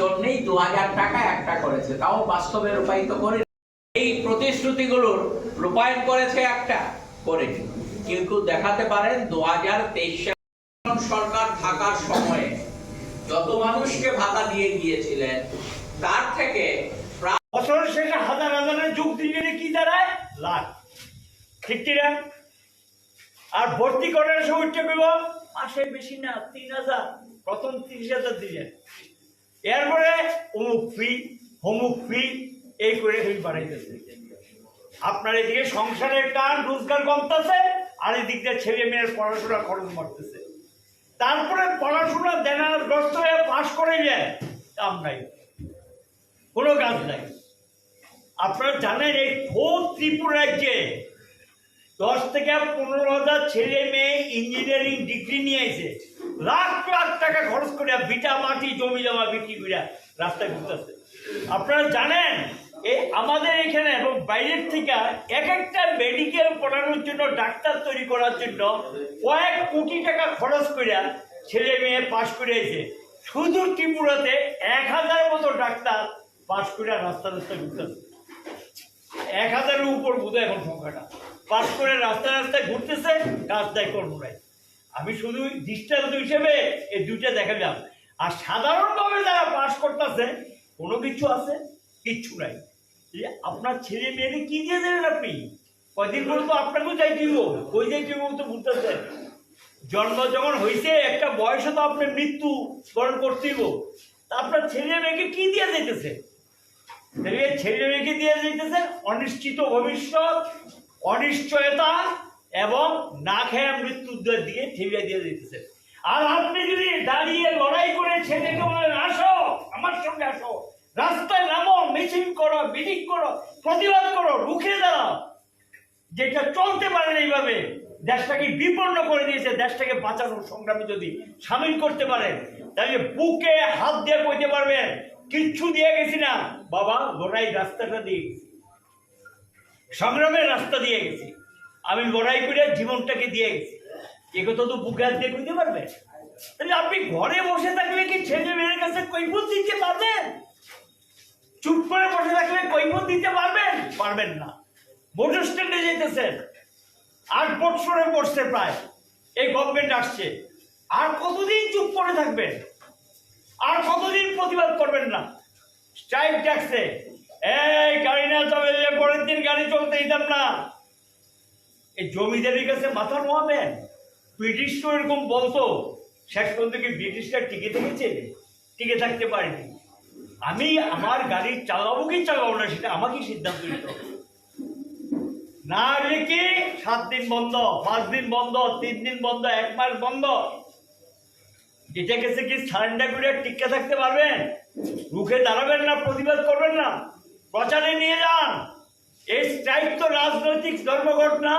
জন্যই দু হাজার টাকা একটা করেছে। তাও বাস্তবে রূপায়িত করে এই প্রতিশ্রুতিগুলোর রূপায়ণ করেছে একটা করেনি কিন্তু দেখাতে পারেন, দু হাজার তেইশ সরকার থাকার সময়ে যত মানুষকে ভাতা দিয়ে গিয়েছিলেন, তার থেকে বছর শেষে হাজার হাজারের যুগ দিয়ে কি দাঁড়ায়? লাখ। ঠিক কিনা আর ভর্তি করার সময় পেব মাসে বেশি না, তিন হাজার। প্রথম তিরিশ হাজার দিলেন। এরপরে অমুক ফি হমুক ফি এই করে ফি বাড়াইতেছে আপনার এদিকে সংসারের টান, রোজগার কমতেছে, আর এদিক দিয়ে ছেলে মেয়ের পড়াশোনা খরচ মারতেছে তারপরে পড়াশোনা দেনাগ্রস্ত হয়ে পাশ করে যায়, কাম নাই। কোনো কাজ নাই। আপনারা জানেন এই খোদ ত্রিপুরা রাজ্যে দশ থেকে পনেরো হাজার ছেলে মেয়ে ইঞ্জিনিয়ারিং ডিগ্রি নিয়ে এসে লাখ লাখ টাকা খরচ করে ভিটা, মাটি, জমি জমা বিক্রি করে রাস্তায় ঘুরতেছে। আপনারা জানেন এই আমাদের এখানে এবং বাইরের থেকে এক একটা মেডিকেল পড়ানোর জন্য, ডাক্তার তৈরি করার জন্য কয়েক কোটি টাকা খরচ করে ছেলে মেয়ে পাশ করে এসে শুধু ত্রিপুরাতে এক হাজার মতো ডাক্তার পাশ করে রাস্তা রাস্তায় ঘুরতেছে। এক হাজারের উপর বোধ এখন সংখ্যাটা। পাশ করে রাস্তা রাস্তায় ঘুরতেছে, কাজ দেয় কর্ম নাই। আমি শুধু দৃষ্টান্ত হিসেবে এই দুইটা দেখালাম আর সাধারণভাবে যারা পাস করতেছে, কোনো কিছু আছে? কিচ্ছু নাই। এই আপনার ছেলে মেয়েকে কি দিয়ে দেবেন আপনি? কয়দিন পর তো আপনাকেও যাই দিব ওই যাই দিব তো বুঝতেছেন? জন্ম যখন হয়েছে একটা বয়সে তো আপনি মৃত্যু বরণ করতেইব তা আপনার ছেলে মেয়েকে কি দিয়ে যেতেছে ছেলে মেয়েকে দিয়ে যেতেছে অনিশ্চিত ভবিষ্যৎ, অনিশ্চয়তা এবং না খেয়ে মৃত্যুর দ্বার দিকে ঠেলে দিয়ে দিতেছে। আর আপনি যদি দাঁড়িয়ে লড়াই করে ছেলেকে বলেন, আসো, আমার সঙ্গে আসো। রাস্তায় নামো, মিছিল করো, মিটিং করো, প্রতিবাদ করো, রুখে দাঁড়াও। যেটা চলতে পারে না এইভাবে, দেশটাকে বিপন্ন করে দিয়েছে, দেশটাকে বাঁচানোর সংগ্রামে যদি সামিল করতে পারেন তাহলে বুকে হাত দিয়ে কইতে পারবেন, কিচ্ছু দিয়ে গেছি না। বাবা লড়াই রাস্তাটা দিয়ে গেছি। সংগ্রামের রাস্তা দিয়ে গেছি। আমি লড়াই করে জীবনটাকে দিয়ে গেছি। এ কথা তো বুকে হাত দিয়ে কইতে পারবেন তাহলে আপনি ঘরে বসে থাকলে কি ছেলে মেয়ের কাছে কৈফত দিতে পারবেন? চুপ করে বসে থাকলে কৈফত দিতে পারবেন? পারবেন না। মোটর স্ট্যান্ডে যেতেছেন। আট বছরে পড়ছে প্রায়। এই গভর্নমেন্ট আসছে। আর কতদিন চুপ করে থাকবেন? আর কতদিন প্রতিবাদ করবেন না? স্ট্রাইক ডাকছে এই গাড়ি না চলে পরের দিন গাড়ি চলতে দিতাম না। এই জমিদারের কাছে মাথা নোয়াবেন ব্রিটিশ তো এরকম বলতো, শেষ পর্যন্ত কি ব্রিটিশরা টিকে থেকেছে? টিকে থাকতে পারেনি। আমি আমার গাড়ি চালাবো কি চালাবো না, সেটা আমাকেই সিদ্ধান্ত নিতে হবে। না কি সাত দিন বন্ধ, পাঁচ দিন বন্ধ, তিন দিন বন্ধ, এক মাস বন্ধ। এটা গেছে কি সারেন্ডার করে টিকে থাকতে পারবেন? রুখে দাঁড়াবেন না, প্রতিবাদ করবেন না। প্রচারে নিয়ে যান। এই স্ট্রাইক তো রাজনৈতিক ধর্মঘট না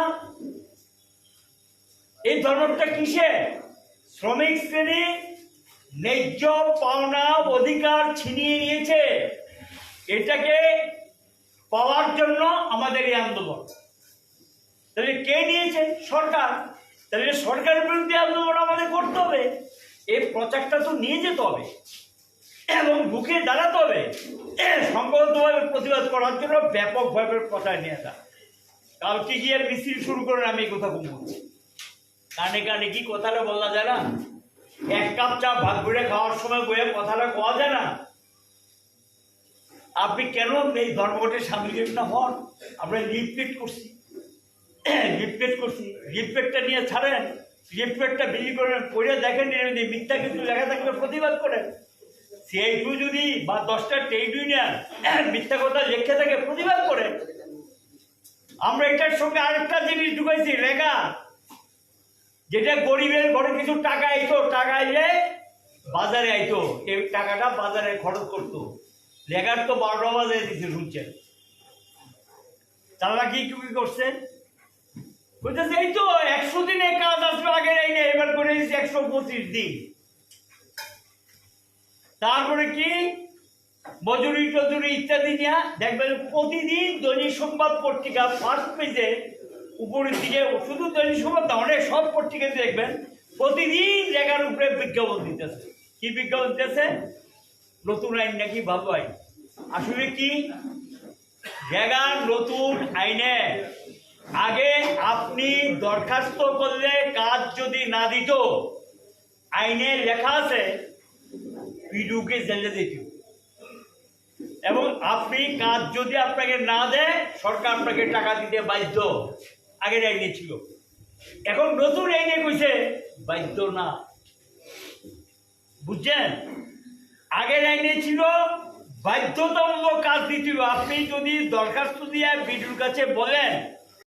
এই ধর্মটা কিসে? শ্রমিক শ্রেণি ন্যায্য পাওনা অধিকার ছিনিয়ে নিয়েছে। এটাকে পাওয়ার জন্য আমাদের এই আন্দোলন। তাহলে কে নিয়েছে? সরকার। তাহলে সরকারের বিরুদ্ধে আন্দোলন আমাদের করতে হবে। এই প্রচারটা তো নিয়ে যেতে হবে। এবং বুকে দাঁড়াতে হবে। সংগতভাবে প্রতিবাদ করার জন্য ব্যাপকভাবে প্রচার নিয়ে আসা। কালকে গিয়ে মিছিল শুরু করেন, আমি এই কথা বলব কানে কানে কি কথাটা বলা যায় না? এক কাপ চা ভাগ করে খাওয়ার সময় বইয়ে কথাটা কোয়া যায় না? আপনি কেন এই ধর্মঘটে সামিল না হন? আমরা লিফলেট করছি। লিফলেট করছি। লিফলেটটা নিয়ে ছাড়েন। লিফলেটটা বিলি করেন, পড়ে দেখেন মিথ্যা কিছু লেখা থাকলে প্রতিবাদ করেন। সিআইটু যদি বা দশটা ট্রেড ইউনিয়ন মিথ্যা কথা লেখে থাকে, প্রতিবাদ করে। আমরা এটার সঙ্গে আরেকটা জিনিস ঢুকাইছি রেখা যেটা গরিবের ঘরে কিছু টাকা আইতো, টাকা আইলে বাজারে আইতো, এই টাকাটা বাজারে খরচ করতো। লেখার তো বারোটা বাজে দিচ্ছে শুনছেন? তারা কি কি করছে? বলতেছে, এই তো একশো দিনে কাজ আসবে, আগের এই না এবার করে একশো পঁচিশ দিন। তারপরে কি? মজুরি, টজুরি ইত্যাদি নিয়ে দেখবেন প্রতিদিন দৈনিক সংবাদ পত্রিকা ফার্স্ট পেজে উপরের দিকে, শুধু দৈনিক সংবাদ না, অনেক সব পত্রিকাতে দেখবেন, প্রতিদিন লেখার উপরে বিজ্ঞাপন দিতেছে। কি বিজ্ঞাপন দিতেছে? নতুন আইন নাকি ভালো আইন? আসলে কি? জায়গার নতুন আইনে। আগে আপনি দরখাস্ত করলে কাজ যদি না দিত, আইনে লেখা আছে পিডুকে জেলে দিত এবং আপনি কাজ যদি আপনাকে না দেয়, সরকার আপনাকে টাকা দিতে বাধ্য। আগের আইনে ছিল। এখন নতুন আইনে কইছে, বাধ্য না। বুঝছেন? আগের আইনে ছিল, বাধ্যতামূলক কাজ দিছিল আপনি যদি দরখাস্ত দিয়ে বিডুর কাছে বলেন